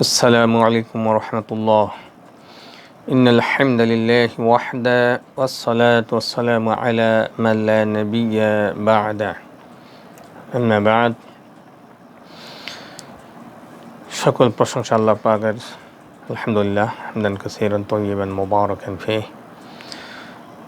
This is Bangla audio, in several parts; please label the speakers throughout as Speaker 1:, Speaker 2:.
Speaker 1: السلام عليكم ورحمة الله إن الحمد لله وحده والصلاة والسلام على من لا نبي بعده أما بعد সকল প্রশংসা আল্লাহ পাকের আলহামদুলিল্লাহ হামদান কাসীরান তয়্যিবান মুবারাকান ফিহ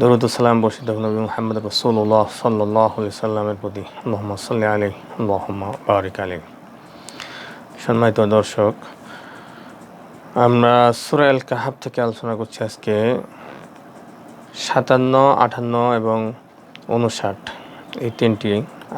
Speaker 1: দরুদ ও সালাম বর্ষিত হোক নবী মুহাম্মদ রাসূলুল্লাহ সাল্লাল্লাহু আলাইহি সাল্লামের প্রতি আল্লাহুম্মা সাল্লি আলাইহি আল্লাহুম্মা বারিক আলাইহি সম্মানিত দর্শক আমরা সূরা আল কাহাব থেকে আলোচনা করছি আজকে সাতান্ন, আটান্ন এবং উনষাট এই তিনটি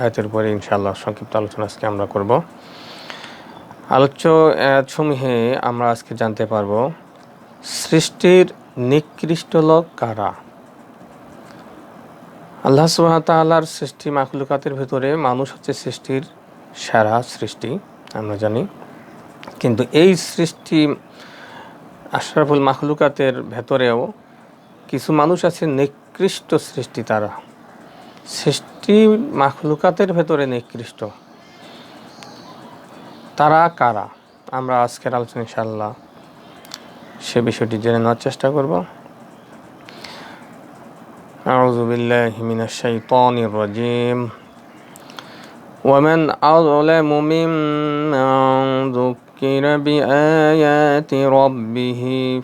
Speaker 1: আয়াতের উপরে ইনশাআল্লাহ সংক্ষিপ্ত আলোচনা আজকে আমরা করব। আলোচ্য আয়াতসমূহে আমরা আজকে জানতে পারব, সৃষ্টির নিকৃষ্ট লোক কারা? আল্লাহ সুহাতালার সৃষ্টি মাখলুকাতের ভিতরে মানুষ হচ্ছে সৃষ্টির সেরা সৃষ্টি, আমরা জানি। কিন্তু এই সৃষ্টি আশরাফুল মাখলুকাতের ভেতরেও কিছু মানুষ আছে নিকৃষ্ট সৃষ্টি তারা সৃষ্টি মাখলুকাতের ভেতরে নিকৃষ্ট তারা কারা আমরা আজকের আলোচনা ইনশাল্লাহ সে বিষয়টি জেনে নেওয়ার চেষ্টা করব أعوذ بالله من الشيطان الرجيم ومن أظلم ممن ذكر بآيات ربه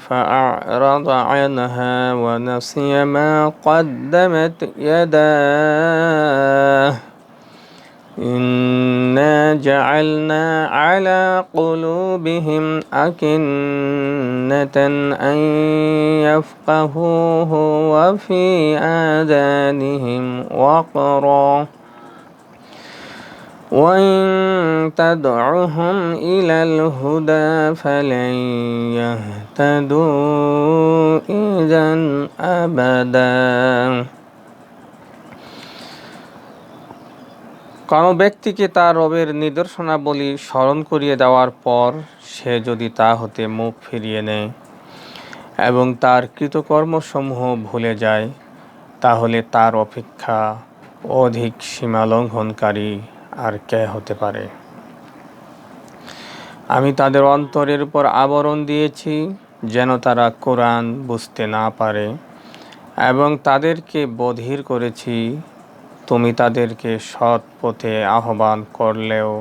Speaker 1: فأعرض عنها ونسي ما قدمت يداه إنا جعلنا على قلوبهم أكنة أن يفقهوه وفي آذانهم وقرا وإن تدعهم إلى الهدى فلن يهتدوا إذا أبدا কোনো ব্যক্তিকে তার রবের নিদর্শনাবলী স্মরণ করিয়ে দেওয়ার পর সে যদি তা হতে মুখ ফিরিয়ে নেয় এবং তার কৃতকর্মসমূহ ভুলে যায় তাহলে তার অপেক্ষা অধিক সীমালঙ্ঘনকারী আর কে হতে পারে আমি তাদের অন্তরের উপর আবরণ দিয়েছি যেন তারা কোরআন বুঝতে না পারে এবং তাদেরকে বধির করেছি তুমি তাদেরকে সৎ পথে আহ্বান করলেও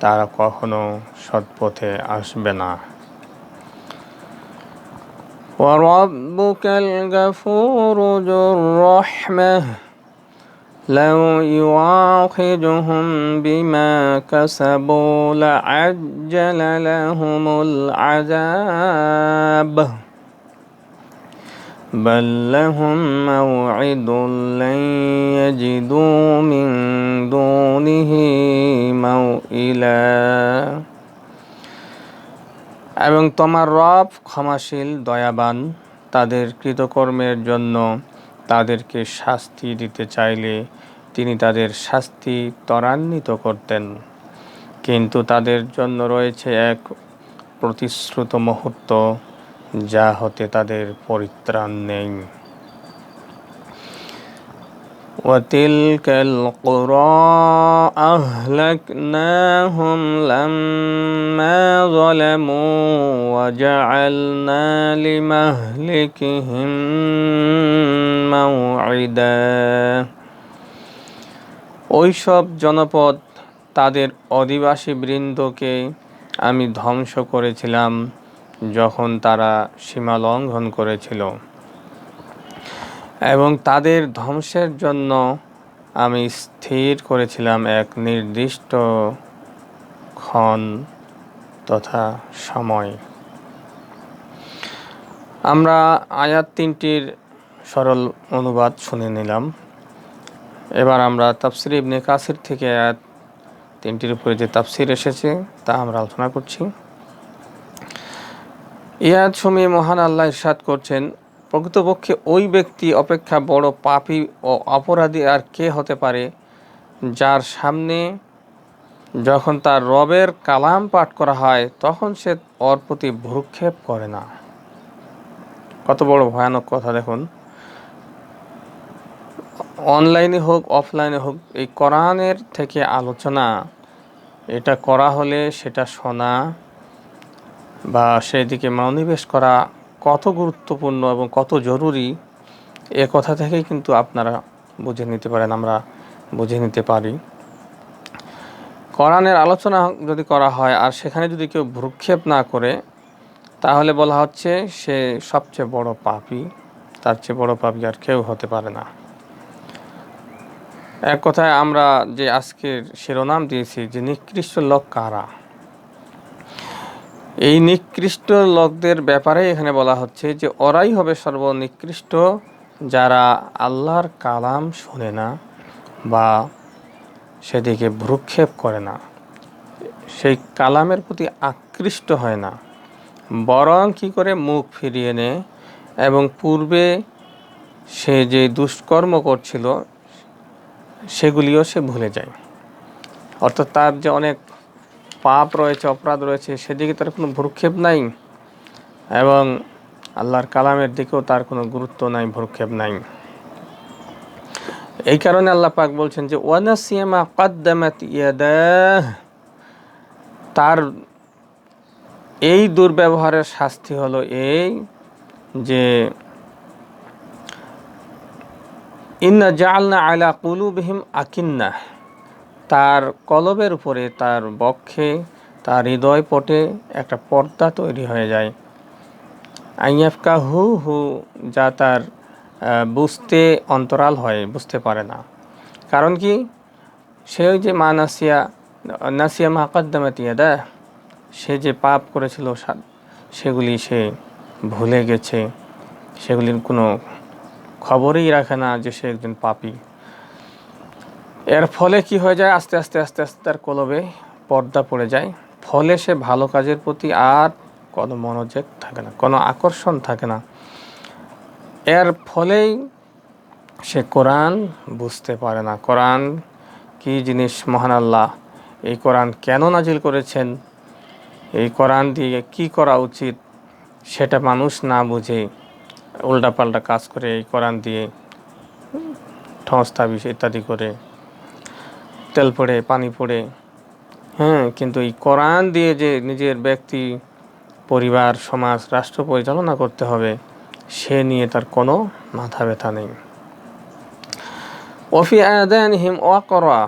Speaker 1: তারা কখনো সৎ পথে আসবে না وربك الغفور ذو الرحمة لو يواخذهم بما كسبوا لعجل لهم العذاب بل لهم موعد لن يجدوا من دونه موئلا এবং তোমার রব ক্ষমাশীল দয়াবান তাদের কৃতকর্মের জন্য তাদেরকে শাস্তি দিতে চাইলে তিনি তাদের শাস্তি ত্বরান্বিত করতেন কিন্তু তাদের জন্য রয়েছে এক প্রতিশ্রুত মুহূর্ত যা হতে তাদের পরিত্রাণ নেই وتلك القرى أهلكناهم لما ظلموا وجعلنا لمهلكهم موعدا ওইসব জনপদ তাদের অধিবাসী বৃন্দকে আমি ধ্বংস করেছিলাম যখন তারা সীমা লঙ্ঘন করেছিল। এবং তাদের ধ্বংসের জন্য আমি স্থির করেছিলাম এক নির্দিষ্ট ক্ষণ তথা সময়। আমরা আয়াত তিনটির সরল অনুবাদ শুনে নিলাম। এবার আমরা তাফসির ইবনে কাসির থেকে তিনটির উপরে যে তাফসির এসেছে, তা আমরা আলোচনা করছি। ইয়াদ সময়ে মহান আল্লাহ ইরশাদ করছেন, প্রকৃতপক্ষে ওই ব্যক্তি অপেক্ষা বড় পাপি ও অপরাধী আর কে হতে পারে, যার সামনে যখন তার রবের কালাম পাঠ করা হয়, তখন সে ওর প্রতি ভ্রুক্ষেপ করে না। কত বড় ভয়ানক কথা দেখুন। অনলাইনে হোক, অফলাইনে হোক, এই কোরআনের থেকে আলোচনা, এটা করা হলে সেটা শোনা বা সেই দিকে মনোনিবেশ করা কত গুরুত্বপূর্ণ এবং কত জরুরি, এ কথা থেকেই কিন্তু আপনারা বুঝে নিতে পারেন, আমরা বুঝে নিতে পারি। কোরআনের আলোচনা যদি করা হয় আর সেখানে যদি কেউ ভ্রুক্ষেপ না করে, তাহলে বলা হচ্ছে সে সবচেয়ে বড় পাপি, তার চেয়ে বড় পাপী আর কেউ হতে পারে না। এক কথায় আমরা যে আজকের শিরোনাম দিয়েছি যে নিকৃষ্ট লোক কারা? এই নিকৃষ্ট লোকদের ব্যাপারে এখানে বলা হচ্ছে যে ওরাই হবে সর্বনিকৃষ্ট যারা আল্লাহর কালাম শোনে না বা সেদিকে ভ্রুক্ষেপ করে না। সেই কালামের প্রতি আকৃষ্ট হয় না। বরং কি করে মুখ ফিরিয়ে নেয় এবং পূর্বে সে যে দুষ্কর্ম করছিল সেগুলিও সে ভুলে যায়। অর্থাৎ তার যে অনেক পাপ রয়েছে, অপরাধ রয়েছে, সেদিকে তার কোনো ভ্রুক্ষেপ নাই এবং আল্লাহর কালামের দিকেও তার কোনো গুরুত্ব নাই, ভ্রুক্ষেপ নাই। এই কারণে আল্লাহ পাক বলছেন যে ওয়ানাসিয়ামা কদ্দামাত ইয়াদাহ। তার এই দুর্ব্যবহারের শাস্তি হলো এই যে ইন্না জালনা আলা কুলুবহিম আকিন্না। তার কলবের উপরে, তার বক্ষে, তার হৃদয় পটে একটা পর্দা তৈরি হয়ে যায়। আইয়াফকা হু হু যা তার বুঝতে অন্তরাল হয়, বুঝতে পারে না। কারণ কি? সে ওই যে মা নাসিয়া নাসিয়া মাকাদ্দামাতিয়া দা সে যে পাপ করেছিল সেগুলি সে ভুলে গেছে। সেগুলির কোনো খবরই রাখে না যে সে একজন পাপি। এর ফলে কি হয়ে যায়? আস্তে আস্তে আস্তে আস্তে তার কলবে পর্দা পড়ে যায়। ফলে সে ভালো কাজের প্রতি আর কোনো মনোযোগ থাকে না, কোনো আকর্ষণ থাকে না। এর ফলেই সে কোরআন বুঝতে পারে না। কোরআন কি জিনিস? মহান আল্লাহ, এই কোরআন কেন নাজিল করেছেন? এই কোরআন দিয়ে কি করা উচিত? সেটা মানুষ না বুঝে। উল্টাপাল্টা কাজ করে এই কোরআন দিয়ে, ঠস, তাবিজ ইত্যাদি করে, তেল পড়ে, পানি পড়ে। হ্যাঁ কিন্তু এই কোরআন দিয়ে যে নিজের ব্যক্তি, পরিবার, সমাজ, রাষ্ট্র পরিচালনা করতে হবে, সে নিয়ে তার কোনো মাথা ব্যথা নেই। অফি আদানহিম ওয়াকরা,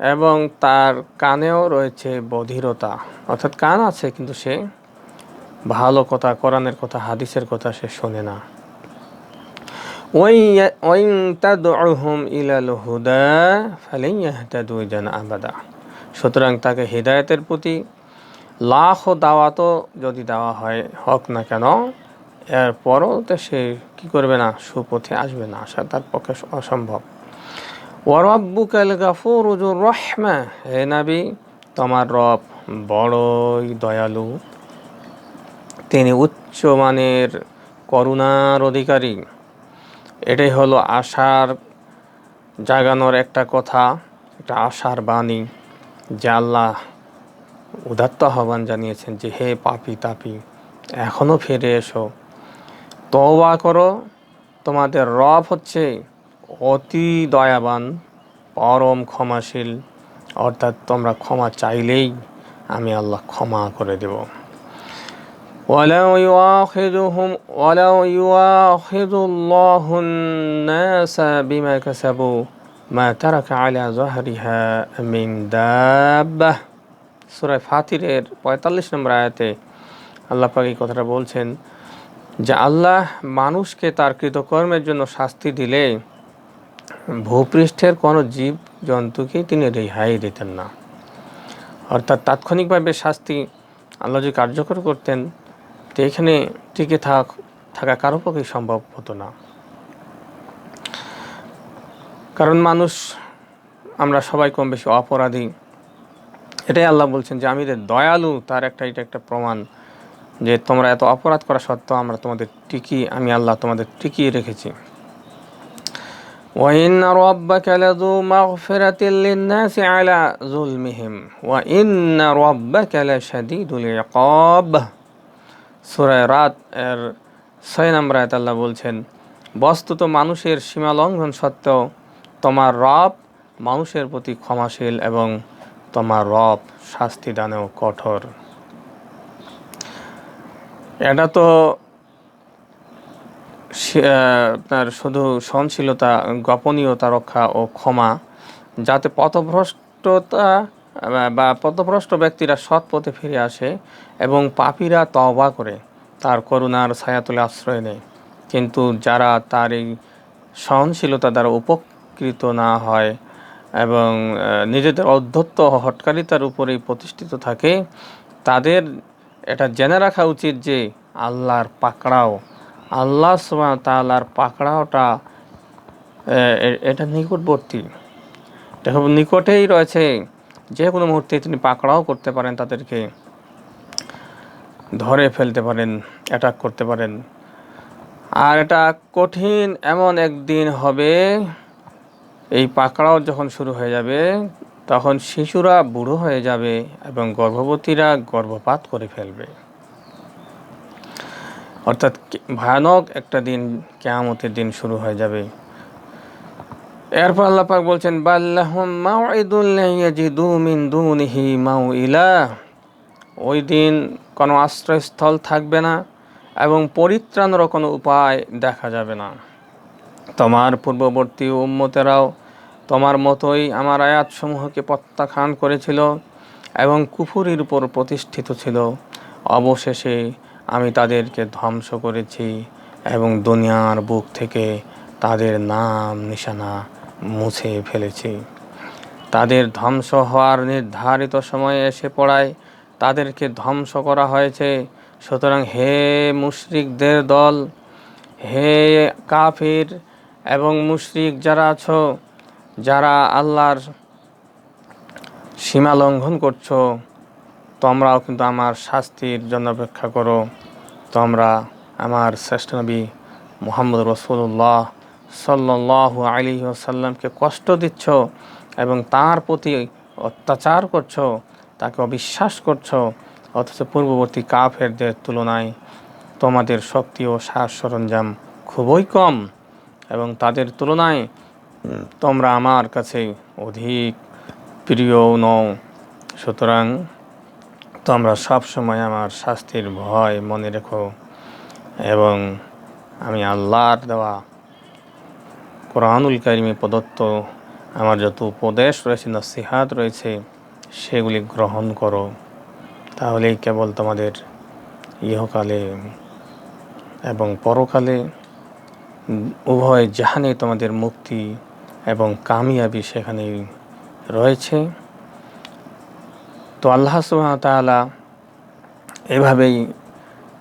Speaker 1: এবং তার কানেও রয়েছে বধিরতা। অর্থাৎ কান আছে, কিন্তু সে ভালো কথা, কোরআনের কথা, হাদিসের কথা সে শোনে না। ইলাল হুদা সুতরাং তাকে হৃদায়তের প্রতি লাখ দাওয়াতও যদি দেওয়া হয়, হোক না কেন, এরপরও তো সে কী করবে না, সুপথে আসবে না আসা তার পক্ষে অসম্ভব। ওয়ারব্বুকাল গাফুরুজুর রহমা, হে নাবি, তোমার রব বড়ই দয়ালু। তিনি উচ্চমানের করুণার অধিকারী। এটাই হলো আশার জাগানোর একটা কথা, একটা আশার বাণী যে আল্লাহ উদাত্ত আহ্বান জানিয়েছেন যে, হে পাপি তাপি এখনও ফিরে এসো। তওবা করো, তোমাদের রব হচ্ছে অতি দয়াবান, পরম ক্ষমাশীল। অর্থাৎ তোমরা ক্ষমা চাইলেই আমি আল্লাহ ক্ষমা করে দেব। ولو يؤاخذهم ولو يؤاخذ الله الناس بما كسبوا ما ترك على ظهرها من دابة সূরা ফাতিরের পঁয়তাল্লিশ নম্বর আয়াতে আল্লাহ পাক এই কথাটা বলছেন যে আল্লাহ মানুষকে তার কৃতকর্মের জন্য শাস্তি দিলে ভূপৃষ্ঠের কোনো জীব জন্তুকেই তিনি রেহাই দিতেন না অর্থাৎ তাৎক্ষণিকভাবে শাস্তি আল্লাহ যদি কার্যকর করতেন তো এখানে টিকে থাক থাকা কারো পক্ষে সম্ভব হতো না কারণ মানুষ আমরা সবাই কম বেশি অপরাধী এটাই আল্লাহ বলছেন যে আমি দয়ালু তার একটা এটা একটা প্রমাণ যে তোমরা এত অপরাধ করা সত্ত্বেও আমরা তোমাদের টিকি আমি আল্লাহ তোমাদের টিকিয়ে রেখেছি وإن ربك لذو مغفرة للناس على ظلمهم وإن ربك لشديد العقاب সুরায় রাত এর ছয় নম্বর আয়াত আল্লাহ বলছেন, বস্তুত মানুষের সীমা লঙ্ঘন সত্ত্বেও তোমার রব মানুষের প্রতি ক্ষমাশীল এবং তোমার রব শাস্তি দানেও কঠোর। এটা তো আপনার শুধু সহনশীলতা, গোপনীয়তা রক্ষা ও ক্ষমা, যাতে পথভ্রষ্টতা বা পথভ্রষ্ট ব্যক্তিরা সৎ পথে ফিরে আসে এবং পাপীরা তওবা করে, তার করুণার ছায়াতলে আশ্রয় নেয়। কিন্তু যারা তার এই সহনশীলতা দ্বারা উপকৃত না হয় এবং নিজেদের অধ্যত্ত হটকারিতার উপরেই প্রতিষ্ঠিত থাকে, তাদের এটা জেনে রাখা উচিত যে আল্লাহর পাকড়াও, আল্লাহ তাআলার পাকড়াওটা এটা নিকটবর্তী। এটা খুব নিকটেই রয়েছে যে কোনো মুহূর্তে তিনি পাকড়াও করতে পারেন, তাদেরকে ধরে ফেলতে পারেন অ্যাটাক করতে পারেন। আর এটা কঠিন, এমন একদিন হবে, এই পাকড়াও যখন শুরু হয়ে যাবে, তখন শিশুরা বুড়ো হয়ে যাবে এবং গর্ভবতীরা গর্ভপাত করে ফেলবে। অর্থাৎ ভয়ানক একটা দিন, কেয়ামতের দিন শুরু হয়ে যাবে। এরপর আল্লাহ পাক বলছেন বাল্লাহুম মাউইদুল লা ইয়াজিদু মিন দুনিহি মাউইলা ওই দিন কোনো আশ্রয়স্থল থাকবে না এবং পরিত্রাণেরও কোনো উপায় দেখা যাবে না। তোমার পূর্ববর্তী উম্মতেরাও তোমার মতোই আমার আয়াতসমূহকে প্রত্যাখ্যান করেছিল এবং কুফুরির উপর প্রতিষ্ঠিত ছিল। অবশেষে আমি তাদেরকে ধ্বংস করেছি এবং দুনিয়ার বুক থেকে তাদের নাম, নিশানা মুছে ফেলেছি। তাদের ধ্বংস হওয়ার নির্ধারিত সময়ে এসে পড়ায় তাদেরকে ধ্বংস করা হয়েছে। সুতরাং হে মুশরিকদের দল, হে কাফির এবং মুশরিক যারা আছো, যারা আল্লাহর সীমা লঙ্ঘন করছ, তোমরাও কিন্তু আমার শাস্তির জন্য অপেক্ষা করো। তোমরা আমার শ্রেষ্ঠ নবী মোহাম্মদ রসুল্লাহ সাল্লাহ আলী ওসাল্লামকে কষ্ট দিচ্ছ এবং তার প্রতি অত্যাচার করছ, তাকে অবিশ্বাস করছ, অথচ পূর্ববর্তী কাফেরদের তুলনায় তোমাদের শক্তি ও সাজ সরঞ্জাম খুবই কম এবং তাদের তুলনায় তোমরা আমার কাছে অধিক প্রিয় নও। সুতরাং তোমরা সবসময় আমার শাস্তির ভয় মনে রেখো এবং আমি আল্লাহর দেওয়া কোরআনুল কারিমে প্রদত্ত আমার যত উপদেশ রয়েছে, নসিহাত রয়েছে, সেগুলি গ্রহণ করো। তাহলেই কেবল তোমাদের ইহকালে এবং পরকালে উভয় জাহানে তোমাদের মুক্তি এবং কামিয়াবি সেখানেই রয়েছে। তো আল্লাহ সুবহানাহু এভাবেই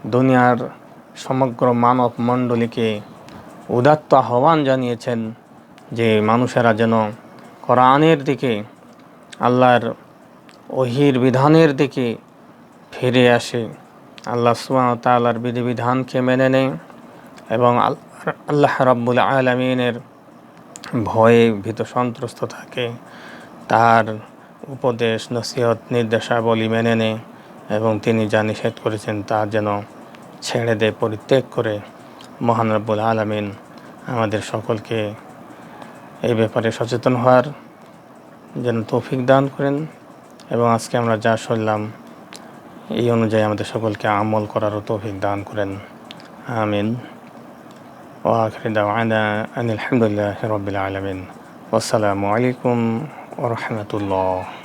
Speaker 1: দুনিয়ার সমগ্র মানব মণ্ডলীকে উদাত্ত আহ্বান জানিয়েছেন যে মানুষেরা যেন কোরআনের দিকে, আল্লাহর ওহির বিধানের দিকে ফিরে আসে। আল্লাহ তাআলার বিধিবিধানকে মেনে নেয় এবং আল- আল্লাহ রাব্বুল আলামিনের ভয়ে ভীত সন্ত্রস্ত থাকে। তার উপদেশ, নসিহত, নির্দেশাবলী মেনে নেয় এবং তিনি যা নিষেধ করেছেন তা যেন ছেড়ে দেয়, পরিত্যাগ করে। মহান রব্বুল আলমিন আমাদের সকলকে এই ব্যাপারে সচেতন হওয়ার যেন তৌফিক দান করেন এবং আজকে আমরা যা শুনলাম, এই অনুযায়ী আমাদের সকলকে আমল করারও তৌফিক দান করেন। আমিন। ও আখরি আনিল হামদুলিল্লাহ রবিল আলমিন। আসসালামু আলাইকুম ও রহমতুল্লাহ।